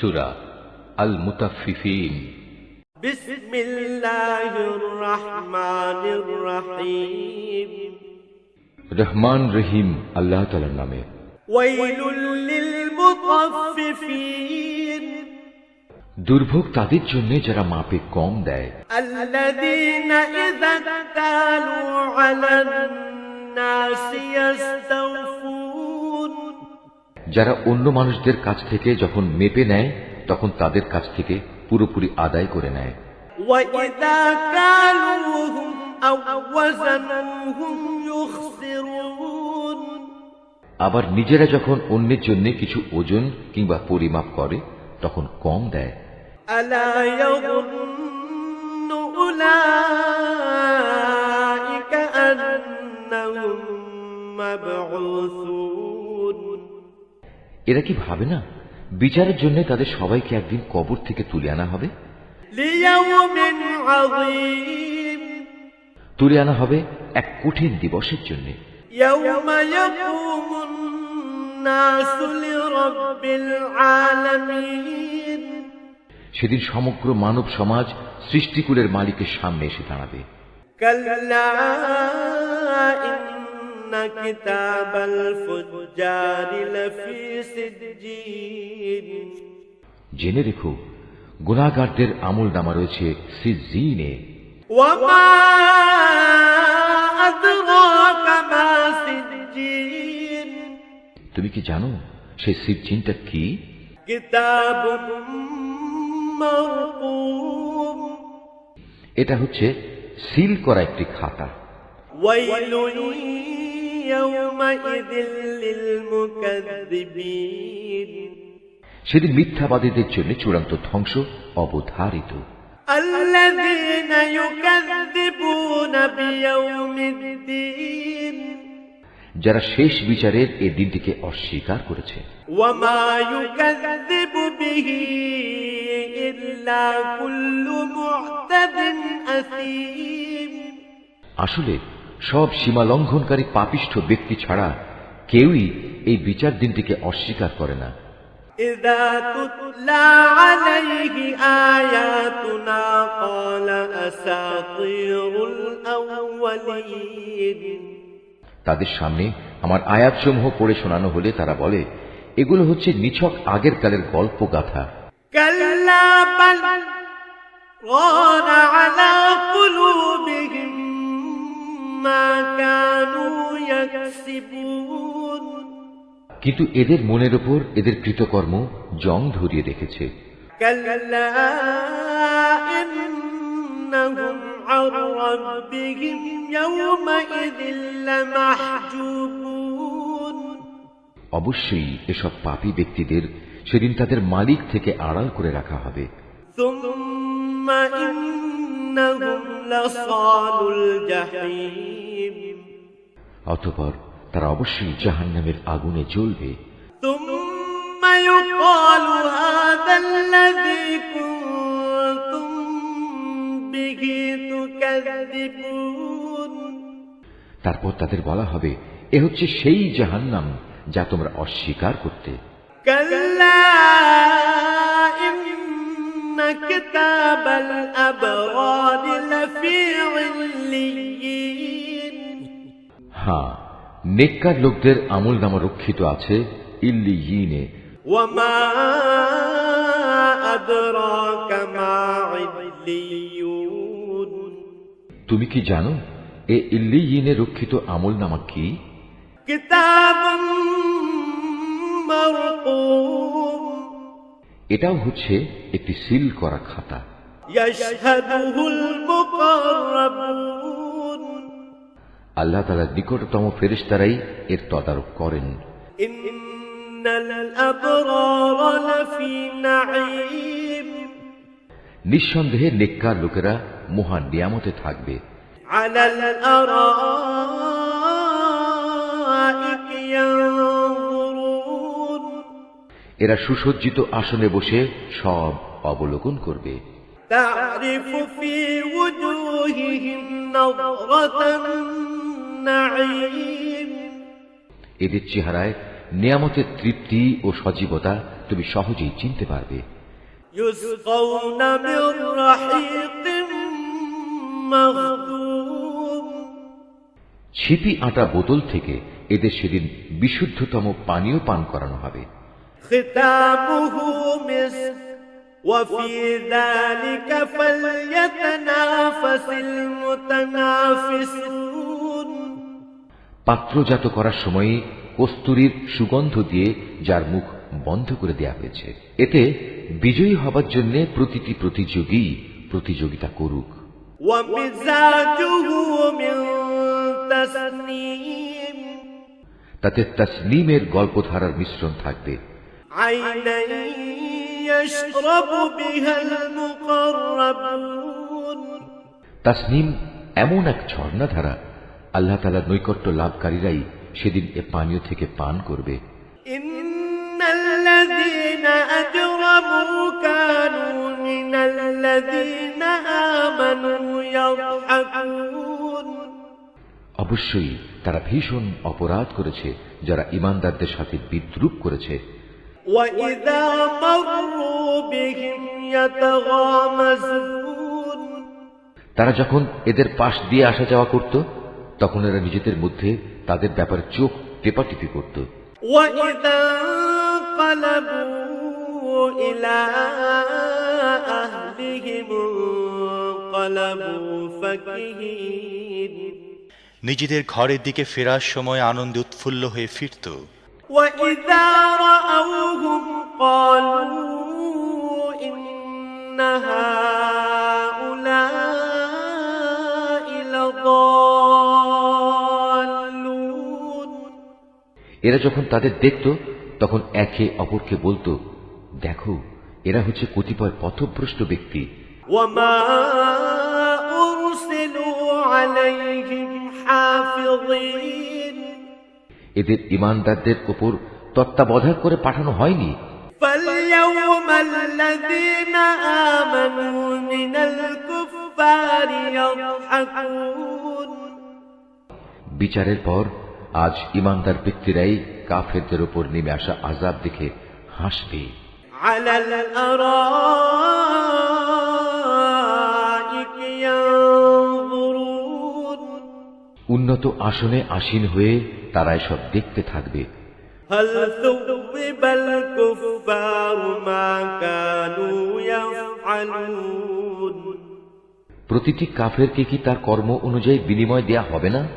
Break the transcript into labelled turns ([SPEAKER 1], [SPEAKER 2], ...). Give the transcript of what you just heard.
[SPEAKER 1] সুরা আল মুতাফিফিন
[SPEAKER 2] بسم الله الرحمن الرحيم
[SPEAKER 1] রহমান রহিম আল্লাহ তালার নামে
[SPEAKER 2] ويل للمطففين
[SPEAKER 1] দুর্ভোগ তাদের জন্য যারা মাপে কম দেয়
[SPEAKER 2] الذين إذا اكتالوا على الناس يستوفون
[SPEAKER 1] যারা অন্য মানুষদের কাছ থেকে যখন মেপে নেয় তখন তাদের কাছ থেকে পুরোপুরি আদায় করে নেয়
[SPEAKER 2] وإذا كالوهم أو وزنوهم يخسرون
[SPEAKER 1] আবার নিজেরা যখন অন্যের জন্য কিছু ওজন কিংবা পরিমাপ করে তখন কম দেয়
[SPEAKER 2] ألا يظن أولئك أنهم مبعوثون
[SPEAKER 1] এরা কি ভাবে না? বিচারের জন্য তাদের সবাইকে একদিন কবর থেকে তুলে আনা হবে? তুলে আনা হবে এক কঠিন দিবসের জন্য। সেদিন সমগ্র মানব সমাজ সৃষ্টিকুলের মালিকের সামনে এসে দাঁড়াবে।
[SPEAKER 2] إن كتاب الفجار لفي سجين
[SPEAKER 1] জেনে রেখো গুণাগারদের আমল নামা রয়েছে সিজিনে
[SPEAKER 2] وما أدراك ما سجين
[SPEAKER 1] তুমি কি জানো সেই সিজিনটা কি
[SPEAKER 2] كتاب مرقوم
[SPEAKER 1] এটা হচ্ছে সিল করা একটি খাতা
[SPEAKER 2] ويل يومئذ للمكذبين
[SPEAKER 1] সেদিন মিথ্যাবাদীদের জন্য চূড়ান্ত ধ্বংস অবধারিত
[SPEAKER 2] الذين يكذبون بيوم الدين
[SPEAKER 1] যারা শেষ বিচারের এই দিনটিকে অস্বীকার করেছে
[SPEAKER 2] وما يكذب به إلا كل معتد أثيم
[SPEAKER 1] আসলে সব সীমা লঙ্ঘনকারী পাপিষ্ঠ ব্যক্তি ছাড়া কেউই এই বিচার দিনটিকে অস্বীকার করে না
[SPEAKER 2] إذا تتلى عليه آياتنا قال أساطير الأولين
[SPEAKER 1] তাদের সামনে আমার আয়াতসমূহ পড়ে শোনানো হলে তারা বলে এগুলো হচ্ছে নিছক আগের কালের গল্প গাথা
[SPEAKER 2] كلا بل ران على قلوبهم ما كانوا يكسبون
[SPEAKER 1] কিন্তু এদের মনের ওপর এদের কৃতকর্ম জং ধরিয়ে রেখেছে। অবশ্যই এসব পাপি ব্যক্তিদের সেদিন তাদের মালিক থেকে আড়াল করে রাখা হবে।
[SPEAKER 2] তোমরা
[SPEAKER 1] অতপর তারা অবশ্যই জাহান নামের আগুনে জ্বলবে। তারপর তাদের বলা হবে এ হচ্ছে সেই জাহান্নাম যা তোমরা অস্বীকার করতে। কাল্লা নেককার লোকদের আমল নামা রক্ষিত আছে ইল্লিয়িনে
[SPEAKER 2] وما أدراك ما عليون
[SPEAKER 1] তুমি কি জানো এ ইল্লিয়িনে রক্ষিত আমল নামা কি
[SPEAKER 2] كتاب مرقوم
[SPEAKER 1] এটাও হচ্ছে একটি সিল করা খাতা
[SPEAKER 2] يشهده المقربون
[SPEAKER 1] আল্লাহ তালার নিকটতম ফেরেশতারাই এর তদারক করেন
[SPEAKER 2] إن الأبرار لفي نعيم
[SPEAKER 1] নিঃসন্দেহে নেককার লোকেরা মহান নিয়ামতে থাকবে
[SPEAKER 2] على الأرائك ينظرون
[SPEAKER 1] এরা সুসজ্জিত আসনে বসে সব অবলোকন করবে
[SPEAKER 2] تعرف في وجوههم نظرة النعيم
[SPEAKER 1] এদের চেহারায় নিয়ামতের তৃপ্তি ও সজীবতা তুমি সহজেই চিনতে পারবে
[SPEAKER 2] يسقون من رحيق مختوم
[SPEAKER 1] ছিপি আটা বোতল থেকে এদের সেদিন বিশুদ্ধতম পানীয় পান করানো হবে
[SPEAKER 2] ختامه مسك وفي ذلك فليتنافس المتنافسون
[SPEAKER 1] পাত্রজাত করার সময়ে কস্তুরীর সুগন্ধ দিয়ে যার মুখ বন্ধ করে দেয়া হয়েছে। এতে বিজয়ী হবার জন্য প্রতিটি প্রতিযোগী প্রতিযোগিতা করুক। তাতে তসলিমের গল্পধারার মিশ্রণ থাকবে। তাসনিম এমন এক ঝর্ণাধারা আল্লাহ তালা নৈকট্য লাভকারীরাই সেদিন এ পানীয় থেকে পান করবে। অবশ্যই তারা ভীষণ অপরাধ করেছে যারা ইমানদারদের সাথে বিদ্রুপ করেছে। তারা যখন এদের পাশ দিয়ে আসা যাওয়া করত তখন এরা নিজেদের মধ্যে তাদের ব্যাপারে চোখ টেপাটিপি করত
[SPEAKER 2] وإذا انقلبوا إلى أهلهم انقلبوا فكهين
[SPEAKER 3] নিজেদের ঘরের দিকে ফেরার সময় আনন্দে উৎফুল্ল হয়ে ফিরত
[SPEAKER 2] وإذا رأوهم قالوا إن هؤلاء
[SPEAKER 1] এরা যখন তাদের দেখত তখন একে অপরকে বলত দেখো এরা হচ্ছে কতিপয় পথভ্রষ্ট ব্যক্তি। এদের ইমানদারদের ওপর তত্ত্বাবধান করে পাঠানো হয়নি। বিচারের পর আজ ইমানদার ব্যক্তিরাই কাফেরদের উপর নেমে আসা আজাব দেখে হাসবে। উন্নত আসনে আসীন হয়ে তারা সব দেখতে থাকবে। প্রতিটি কাফেরকে কি তার কর্ম অনুযায়ী বিনিময় দেয়া হবে না?